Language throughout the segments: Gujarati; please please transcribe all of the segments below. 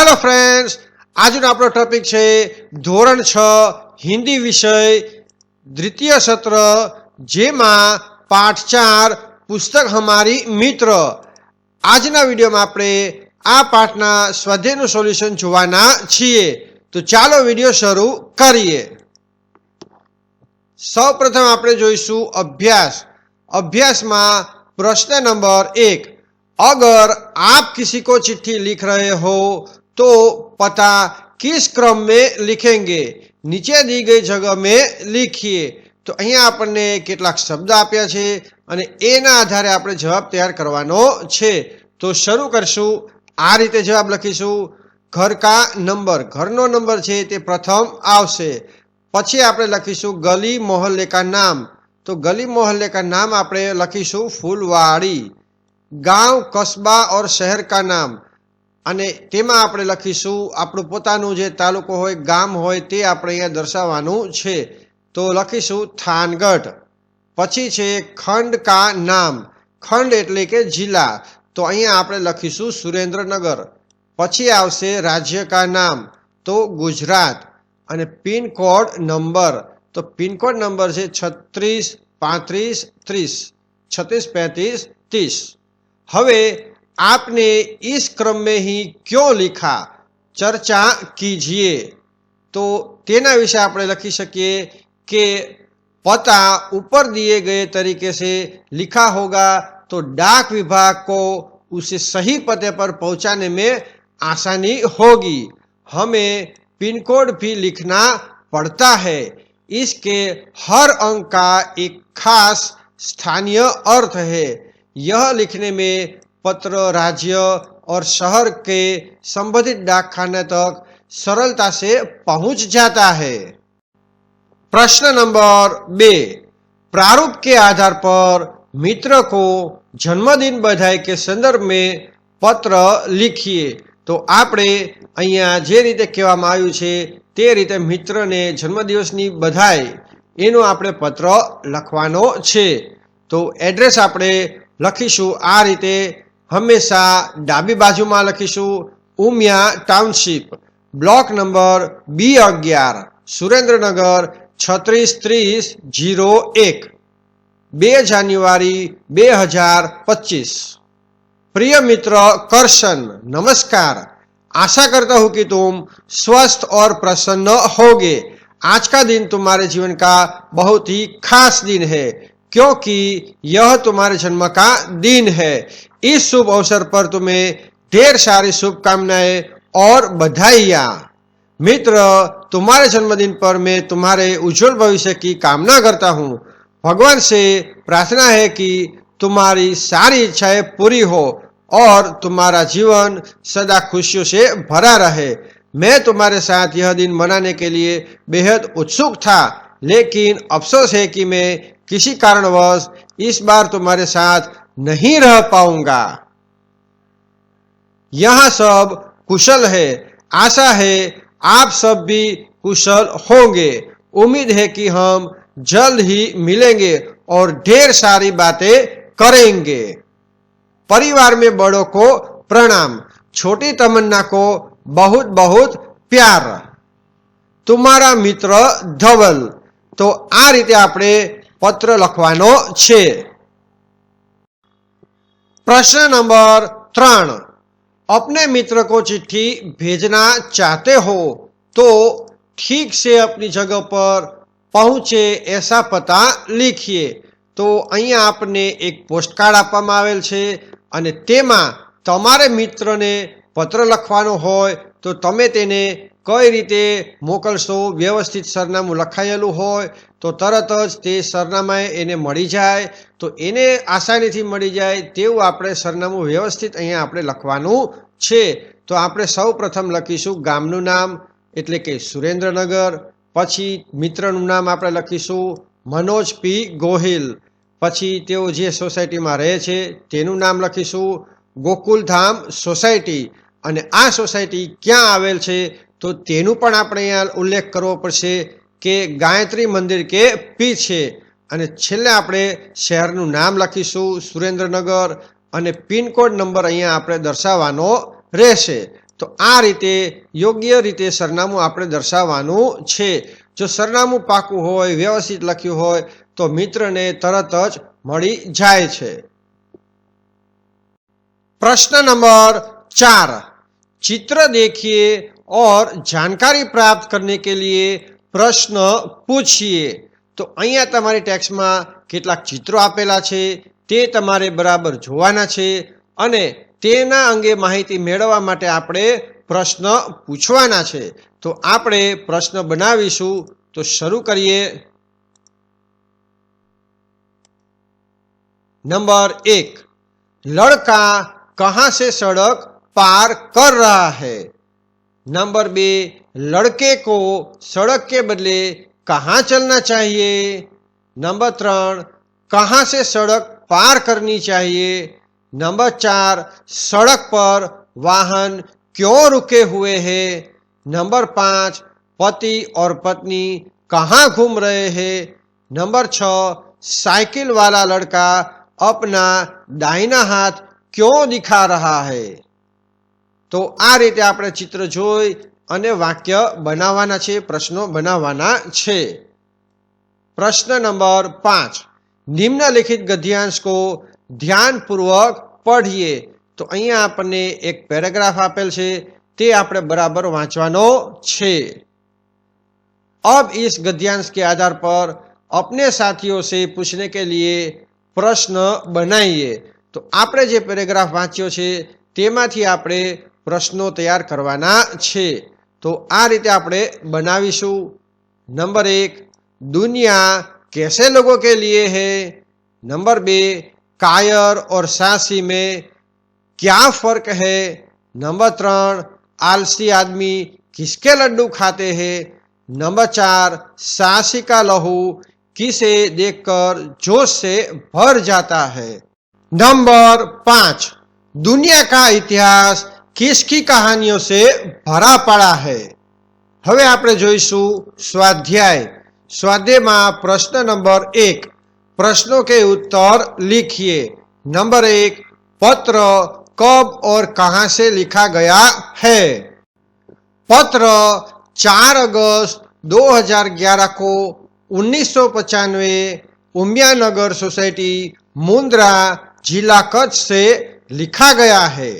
હેલો ફ્રેન્ડ્સ આજનો આપણો ટોપિક છે ધોરણ છ, હિન્દી વિષય, દ્વિતીય સત્ર, જેમાં પાઠ ચાર, પુસ્તક હમારી મિત્ર. આજના વિડીયોમાં આપણે આ પાઠના સ્વાધ્યાયનું સોલ્યુશન જોવાના છીએ. તો ચાલો વીડિયો શરૂ કરીએ. સૌપ્રથમ આપણે જોઈશું અભ્યાસ. અભ્યાસમાં પ્રશ્ન નંબર એક. અગર આપ કિસી કો ચિઠ્ઠી લિખ રહે હો तो पता किस क्रम में लिखेंगे નીચે દી ગઈ જગહ મેં લીખીએ તો અહીંયા આપણને કેટલાક શબ્દ આપ્યા છે અને એના આધારે આપણે જવાબ તૈયાર કરવાનો છે તો શરૂ કરશું આ રીતે જવાબ લખીશું ઘર કા નંબર ઘરનો નંબર છે તે પ્રથમ આવશે પછી આપણે લખીશું ગલી મોહલ્લે કા નામ તો ગલી મોહલ્લે કા નામ આપણે લખીશું ફૂલવાડી ગાંવ કસ્બા ઓર શહેર કા નામ અને તેમાં આપણે લખીશું, આપણું પોતાનું જે તાલુકો હોય, ગામ હોય, તે આપણે અહીંયા દર્શાવવાનું છે. તો લખીશું, થાનગઢ. પછી છે ખંડ કા નામ. ખંડ એટલે કે જિલ્લા. તો અહીંયા આપણે લખીશું સુરેન્દ્રનગર. પછી આવશે રાજ્ય કા નામ. તો ગુજરાત. અને પિનકોડ નંબર. તો પિનકોડ નંબર છે છત્રીસ પાંત્રીસ ત્રીસ. છત્રીસ, પેંત્રીસ, ત્રીસ. હવે आपने इस क्रम में ही क्यों लिखा ચર્ચા કીજીએ તો તેના વિશે આપણે લખી શકીએ કે पता ऊपर दिए गए तरीके से लिखा होगा तो डाक विभाग को उसे सही पते पर पहुंचाने में आसानी होगी हमें पिन कोड भी लिखना पड़ता है इसके हर अंक का एक खास स्थानीय अर्थ है यह लिखने में पत्र राज्य और शहर के संबंधित डाक खाने तक सरलता से पहुंच जाता है प्रश्न नंबर बे प्रारूप के आधार पर मित्र को जन्मदिन बधाई के संदर्भ में પત્ર લીખીએ તો આપણે અહીંયા જે રીતે કહેવામાં આવ્યું છે તે રીતે મિત્રને જન્મદિવસની બધાઈ એનો આપણે પત્ર લખવાનો છે તો એડ્રેસ આપણે લખીશું આ રીતે હંમેશા ડાબી બાજુમાં લખીશું Umiya township block number B અગિયાર સુરેન્દ્રનગર છત્રીસ ત્રીસ જીરો એક બે જાન્યુઆરી બે હજાર પચીસ प्रिय मित्र कर्शन नमस्कार आशा करता हूं कि तुम स्वस्थ और प्रसन्न होगे आज का दिन तुम्हारे जीवन का बहुत ही खास दिन है क्योंकि यह तुम्हारे जन्म का दिन है। इस शुभ अवसर पर तुम्हें ढेर सारी शुभकामनाएँ और बधाइयाँ। मित्र, तुम्हारे जन्मदिन पर मैं तुम्हारे उज्जवल भविष्य की कामना करता हूँ। भगवान से प्रार्थना है कि तुम्हारी सारी इच्छाएँ पूरी हो और तुम्हारा जीवन सदा खुशियों से भरा रहे। मैं तुम्हारे साथ यह दिन मनाने के लिए बेहद उत्सुक था। लेकिन अफसोस है कि मैं किसी कारणवश इस बार तुम्हारे साथ नहीं रह पाऊँगा। यह सब कुशल है। आशा है आप सब भी कुशल होंगे। उम्मीद है कि हम जल्द ही मिलेंगे और ढेर सारी बातें करेंगे। परिवार में बड़ों को प्रणाम। छोटी तमन्ना को बहुत बहुत प्यार। तुम्हारा मित्र धवल। તો આ રીતે આપણે પત્ર લખવાનો છે प्रश्न नंबर त्रण अपने मित्र को चिट्ठी भेजना चाहते हो तो ठीक से अपनी जगह पर पहुंचे ऐसा पता लिखिए તો અહીંયા આપણને એક પોસ્ટકાર્ડ આપવામાં આવેલ છે અને તેમાં તમારે મિત્રને પત્ર લખવાનો હોય તો તમે તેને કઈ રીતે મોકલશો, વ્યવસ્થિત સરનામું લખાયેલું હોય, તો તરત જ તે સરનામાએ એને મળી જાય. તો એને આસાનીથી મળી જાય તેવું આપણે સરનામું વ્યવસ્થિત અહીંયા આપણે લખવાનું છે. તો આપણે સૌ લખીશું ગામનું નામ, એટલે કે સુરેન્દ્રનગર, પછી મિત્રનું નામ આપણે લખીશું મનોજ પી. ગોહિલ. પછી તેઓ જે સોસાયટીમાં રહે છે તેનું નામ લખીશું ગોકુલધામ સોસાયટી. અને આ સોસાયટી ક્યાં આવેલ છે તો તેનું પણ આપણે અહીંયા ઉલ્લેખ કરવો પડશે કે ગાયત્રી મંદિર કે પી છે. અને છેલ્લે આપણે શહેરનું નામ લખીશું, સુરેન્દ્રનગર, અને પિનકોડ નંબર અહીંયા આપણે દર્શાવવાનો રહેશે. તો આ રીતે, યોગ્ય રીતે સરનામું આપણે દર્શાવવાનું છે. જો સરનામું પાકું હોય, વ્યવસ્થિત લખ્યું હોય, તો મિત્રને તરત જ મળી જાય છે. પ્રશ્ન નંબર ચાર. ચિત્ર દેખીએ और जानकारी प्राप्त करने के लिए પ્રશ્ન પૂછીએ તો અહીંયા તમારી ટેક્સ્ટમાં કેટલાક ચિત્રો આપેલા છે તે તમારે બરાબર જોવાના છે અને તેના અંગે માહિતી મેળવવા માટે આપણે પ્રશ્ન પૂછવાના છે તો આપણે પ્રશ્ન બનાવીશું તો શરૂ કરીએ नंबर एक लड़का कहाँ से सड़क पार कर रहा है नंबर बे, लड़के को सड़क के बदले कहाँ चलना चाहिए? नंबर त्रण, कहाँ से सड़क पार करनी चाहिए? नंबर चार, सड़क पर वाहन क्यों रुके हुए हैं? नंबर पाँच, पति और पत्नी कहाँ घूम रहे हैं? नंबर छ, साइकिल वाला लड़का अपना दाहिना हाथ क्यों दिखा रहा है? તો આ રીતે આપણે ચિત્ર જોઈ અને વાક્ય બનાવવાના છે, પ્રશ્નો બનાવવાના છે. પ્રશ્ન નંબર પાંચ. નિમ્નલિખિત ગદ્યાંશકો ધ્યાનપૂર્વક પઢીએ. તો અહીંયા આપણને એક પેરેગ્રાફ આપેલ છે, તે આપણે બરાબર વાંચવાનો છે. અબ ઇસ गद्यांश કે આધાર પર અપને સાથીઓ से પૂછને કે લીએ પ્રશ્ન બનાવીએ તો આપણે જે પેરેગ્રાફ વાંચ્યો છે, તેમાંથી આપણે પ્રશ્નો તૈયાર કરવાના છે તો આ રીતે આપણે બનાવીશું નંબર એક દુનિયા कैसे लोगों के लिए है नंबर बे कायर और सासी में क्या फर्क है नंबर त्रण आलसी आदमी किसके लड्डू खाते हैं नंबर चार सासी का लहू किसे देखकर जोश से भर जाता है नंबर पांच दुनिया का इतिहास किसकी कहानियों से भरा पड़ा है હવે આપણે જોઈશું સ્વાધ્યાય સ્વાધ્યાયમાં પ્રશ્ન નંબર એક प्रश्नों के उत्तर लिखिए नंबर एक पत्र कब और कहां से लिखा गया है पत्र 4 अगस्त 2011 को उन्नीस सौ पचानवे उमियानगर सोसाइटी मुंद्रा जिला कच्छ से लिखा गया है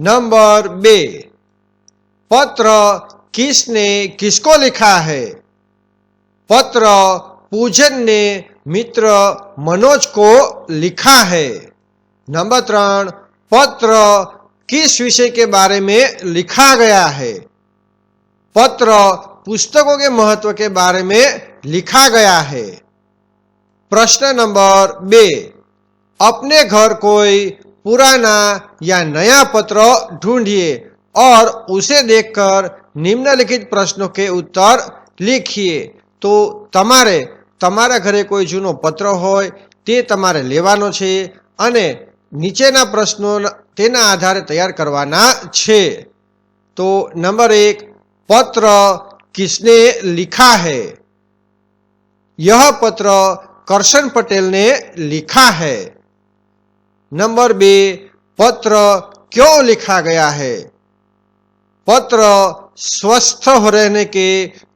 नंबर बे। पत्र किसने, किसको लिखा है? पत्र पूजन ने मित्र मनोज को लिखा है। नंबर त्रण, पत्र किस विषय के बारे में लिखा गया है? पत्र पुस्तकों के महत्व के बारे में लिखा गया है। प्रश्न नंबर बे, अपने घर कोई पुराना या नया पत्र ढूंढिए और उसे देखकर निम्नलिखित प्रश्नों के उत्तर लिखिए તો તમારે તમારા ઘરે કોઈ જૂનો પત્ર હોય તે તમારે લેવાનો છે અને નીચેના પ્રશ્નો તેના આધારે તૈયાર કરવાના છે તો નંબર એક पत्र किसने लिखा है यह पत्र करशन पटेल ने लिखा है नंबर बे पत्र क्यों लिखा गया है पत्र स्वस्थ हो रहने के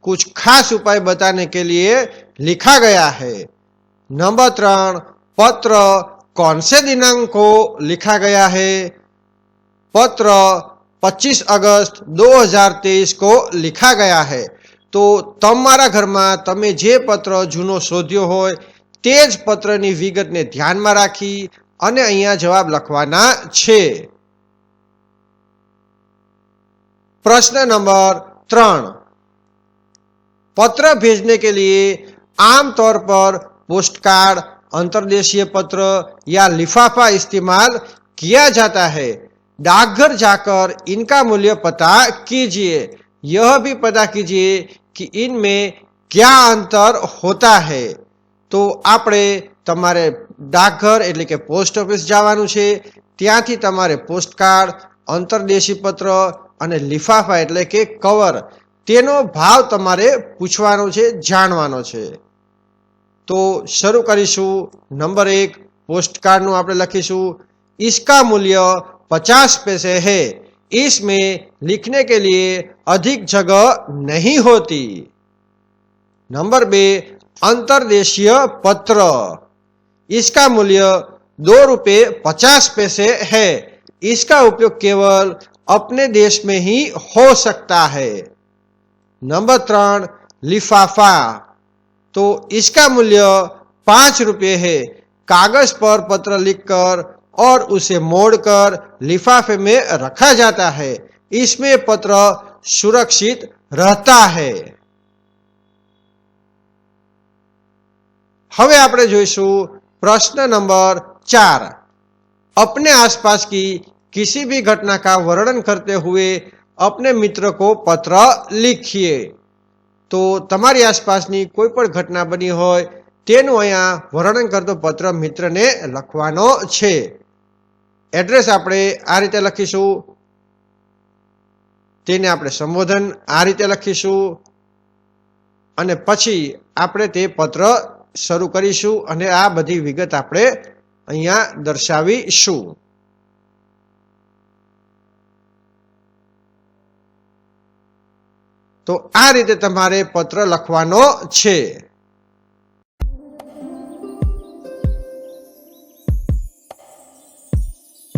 कुछ खास उपाय बताने के लिए लिखा गया है नंबर त्रण पत्र कौन से दिनांक को लिखा गया है पत्र 25 अगस्त 2023 को लिखा गया है તો તમારા ઘરમાં તમે જે પત્ર જૂનો શોધ્યો હોય તે જ પત્રની વિગતને ધ્યાનમાં રાખી અને અહીંયા જવાબ લખવાના છે प्रश्न नंबर त्रण पत्र भेजने के लिए आमतौर पर पोस्ट कार्ड अंतर्देशीय पत्र या लिफाफा इस्तेमाल किया जाता है डाकघर जाकर इनका मूल्य पता कीजिए यह भी पता कीजिए कि इनमें क्या अंतर होता है તો આપણે તમારે ડાકઘર એટલે કે પોસ્ટ ઓફિસ જવાનું છે ત્યાંથી તમારે પોસ્ટ કાર્ડ અંતરદેશી પત્ર અને લિફાફા એટલે કે કવર તેનો ભાવ તમારે પૂછવાનો છે જાણવાનો છે તો શરૂ કરીશું નંબર એક પોસ્ટ કાર્ડનું આપણે લખીશું इसका मूल्य पचास पैसे है इसमें लिखने के लिए अधिक जगह नहीं होती नंबर बे अंतर्देशीय पत्र। इसका मूल्य दो रुपये पचास पैसे है। इसका उपयोग केवल अपने देश में ही हो सकता है। नंबर त्रण, लिफाफा। तो इसका मूल्य पाँच रुपये है। कागज़ पर पत्र लिखकर और उसे मोड़कर लिफाफे में रखा जाता है। इसमें पत्र सुरक्षित रहता है। હવે આપણે જોઈશું પ્રશ્ન નંબર ચાર अपने आसपास की किसी भी घटना का वर्णन करते हुए अपने मित्र को पत्र लिखिए તો તમારી આસપાસની કોઈ પણ ઘટના બની હોય તેનું અહીંયા વર્ણન કરતો પત્ર મિત્રને લખવાનો છે એડ્રેસ આપણે આ રીતે લખીશું તેને આપણે સંબોધન આ રીતે લખીશું અને પછી આપણે તે પત્ર શરૂ કરીશું અને આ બધી વિગત આપણે અહીંયા દર્શાવીશું. તો આ રીતે તમારે પત્ર લખવાનો છે.